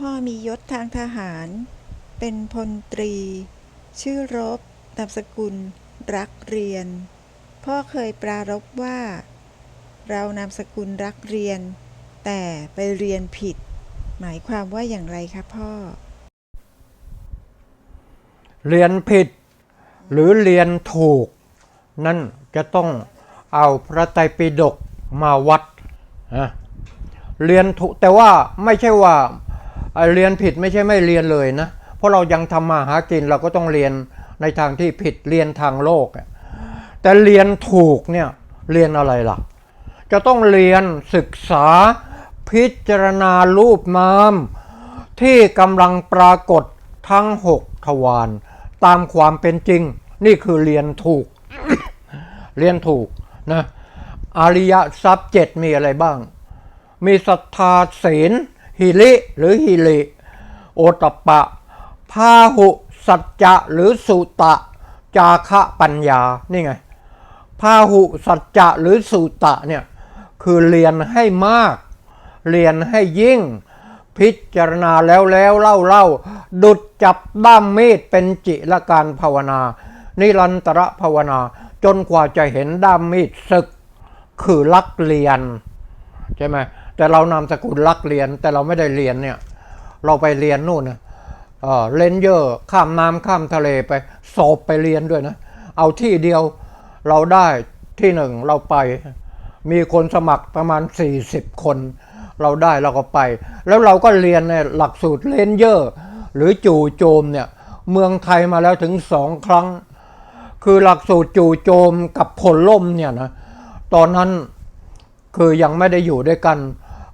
พ่อมียศทางทหาร เป็นพลตรี ชื่อรบนามสกุล รักเรียน พ่อเคยปรารภว่า เรานามสกุลรักเรียน แต่ไปเรียนผิด หมายความว่าอย่างไรคะพ่อ เรียนผิด หรือเรียนถูก นั่นจะต้องเอาพระไตรปิฎกมาวัดนะเรียนถูกแต่ว่าไม่ใช่ว่า เอ่อเรียนผิดไม่ใช่ไม่เรียนเลยนะ เพราะเรายังทำมาหากินเราก็ต้องเรียนในทางที่ผิดเรียนทางโลก แต่เรียนถูกเนี่ยเรียนอะไรล่ะ จะต้องเรียนศึกษาพิจารณารูปนาม ที่กำลังปรากฏทั้งหกทวารตามความเป็นจริง นี่คือเรียนถูก เรียนถูกนะอริยทรัพย์เจ็ดมีอะไรบ้าง มีศรัทธาศีล หิริหรือหิริโอตปปะพาหุสัจจะหรือสุตะ จาคะปัญญา นี่ไงพาหุสัจจะหรือสุตะเนี่ยคือเรียนให้มาก เรียนให้ยิ่ง พิจารณาแล้วแล้วเล่าเล่าดุดจับด้ามมีดเป็นจิละการภาวนา นิรันตระภาวนา จนกว่าจะเห็นด้ามมีดศึก คือลักเรียน ใช่ไหม แต่เรานามสกุลลักเรียนแต่เราไม่ได้เรียนเนี่ยเราไปเรียนนู่นนะเออเลนเยอร์ข้ามน้ำข้ามทะเลไปสอบไปเรียนด้วยนะ เอาที่เดียวเราได้ที่หนึ่งเราไป มีคนสมัครประมาณ 40 คน เราได้เราก็ไป แล้วเราก็เรียนในหลักสูตรเลนเยอร์หรือจู่โจมเนี่ยเมืองไทยมาแล้วถึงสองครั้ง คือหลักสูตรจู่โจมกับผลล่มเนี่ยนะตอนนั้นคือยังไม่ได้อยู่ด้วยกัน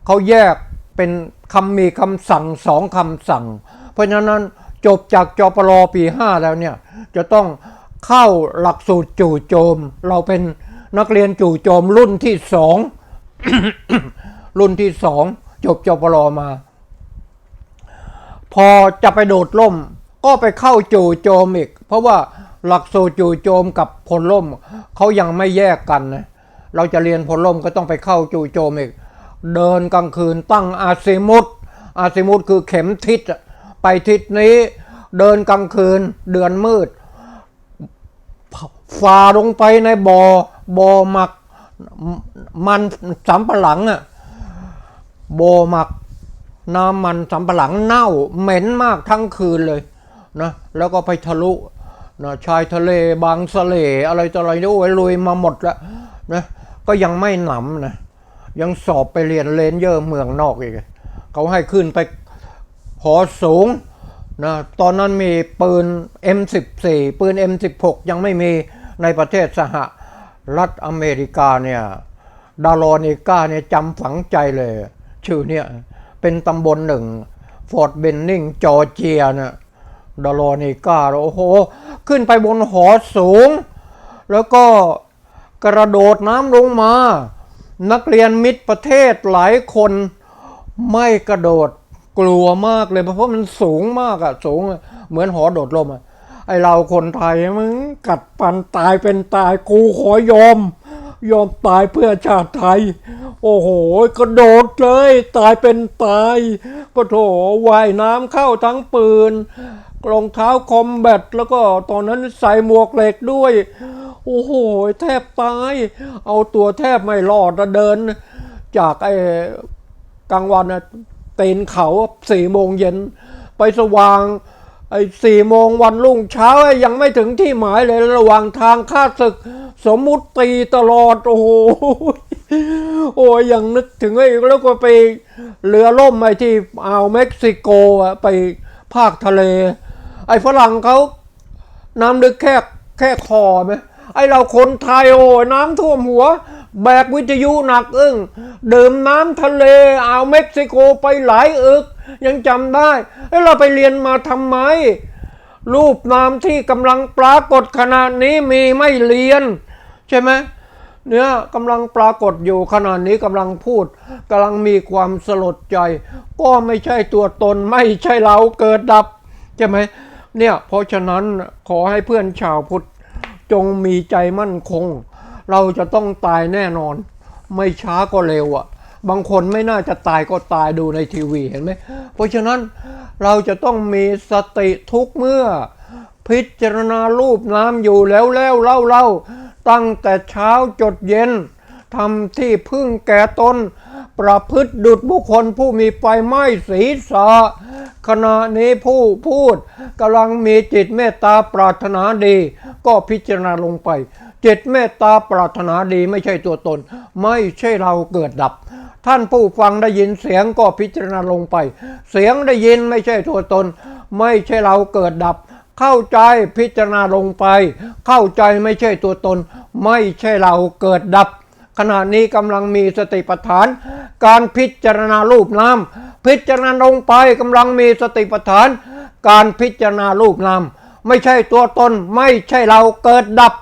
เขาแยกเป็นคำมีคำสั่งสองคำสั่ง เพราะฉะนั้นจบจากจปรปี 5 แล้วเนี่ยจะต้องเข้าหลักสูตรจู่โจม เราเป็นนักเรียนจู่โจมรุ่นที่สองรุ่นที่สองจบจปรมา พอจะไปโดดล่ม ก็ไปเข้าจู่โจมอีก เพราะว่าหลักสูตรจู่โจมกับพลล่มเขายังไม่แยกกันนะเราจะเรียนพลล่มก็ต้องไปเข้าจู่โจมอีก เดินกลางคืนตั้งอาซิมุตอาซิมุตคือเข็มทิศอะไปทิศนี้ เดินกลางคืนเดือนมืดฝ่าลงไปในบอ่อบ่อหมักมันสำปะหลังอะบ่อหมักน้ำมันสำปะหลังเน่าเหม็นมากทั้งคืนเลยนะแล้วก็ไปทะลุนะชายทะเลบางสะเลอะไรต่ออะไรนี่โอ้ยลุยมาหมดแล้วนะก็ยังไม่หนำนะ ยังสอบไปเรียนเลนเยอร์เมืองนอกอีก เขาให้ขึ้นไปหอสูงนะตอนนั้นมีปืน M14 ปืน M16 ยังไม่มีในประเทศสหรัฐอเมริกาเนี่ยดาโลนิก้าเนี่ยจำฝังใจเลย ชื่อเนี่ยเป็นตำบลหนึ่ง ฟอร์ดเบนนิงจอร์เจียนะดาโลนิก้าโอ้โห ขึ้นไปบนหอสูง แล้วก็กระโดดน้ำลงมา นักเรียนมิตรประเทศหลายคนไม่กระโดดกลัวมากเลยเพราะมันสูงมากอะสูงเหมือนหอโดดร่มอะไอเราคนไทยมึงกัดปันตายเป็นตายกูขอยอม ยอมตายเพื่อชาติไทย โอ้โหกระโดดเลย ตายเป็นตายปะโถว่ายน้ำเข้าทั้งปืนรองเท้าคอมแบทแล้วก็ตอนนั้นใส่หมวกเหล็กด้วย โอ้โหแทบตาย เอาตัวแทบไม่รอดอะเดิน จากไอ้กลางวันนะตีนเขาสี่โมงเย็น ไปสว่างไอ้สี่โมงวันรุ่งเช้ายังไม่ถึงที่หมายเลยระหว่างทางข้าศึก สมมุติตีตลอด โอ้โหโอ้ยยังนึกถึงไอ้แล้วก็ไปเรือล่มไอ้ที่อ่าวเม็กซิโกอะไปภาคทะเล ไอ้ฝรั่งเขาน้ำลึกแค่แค่คอไหม ไอเราคนไทยโอ้ยน้ำท่วมหัว แบกวิทยุหนักอึ้งดื่มน้ำทะเลเอาเม็กซิโกไปหลายอึก ยังจำได้แล้วเราไปเรียนมาทำไม รูปนามที่กำลังปรากฏขณะนี้มีไม่เรียน ใช่ไหมเนี่ยกำลังปรากฏอยู่ขณะนี้กำลังพูดกำลังมีความสลดใจ ก็ไม่ใช่ตัวตนไม่ใช่เราเกิดดับ ใช่ไหมเนี่ยเพราะฉะนั้นขอให้เพื่อนชาวพุทธ จงมีใจมั่นคง เราจะต้องตายแน่นอน ไม่ช้าก็เร็วอะ บางคนไม่น่าจะตายก็ตายดูในทีวีเห็นไหมเพราะฉะนั้นเราจะต้องมีสติทุกเมื่อ พิจารณารูปน้ำอยู่แล้วแล้วเล่าเล่าตั้งแต่เช้าจดเย็นทำที่พึ่งแก่ตนประพฤติดุจบุคคลผู้มีไฟไหม้ศีรษะขณะนี้ผู้พูดกำลังมีจิตเมตตาปรารถนาดี ก็พิจารณาลงไปจิตเมตตาปรารถนาดีไม่ใช่ตัวตน ไม่ใช่เราเกิดดับ ท่านผู้ฟังได้ยินเสียงก็พิจารณาลงไป เสียงได้ยินไม่ใช่ตัวตน ไม่ใช่เราเกิดดับ เข้าใจพิจารณาลงไป เข้าใจไม่ใช่ตัวตน ไม่ใช่เราเกิดดับ ขณะนี้กำลังมีสติปัฏฐาน การพิจารณารูปนามพิจารณาลงไปกำลังมีสติปัฏฐาน การพิจารณารูปนาม ไม่ใช่ตัวตน ไม่ใช่เราเกิดดับ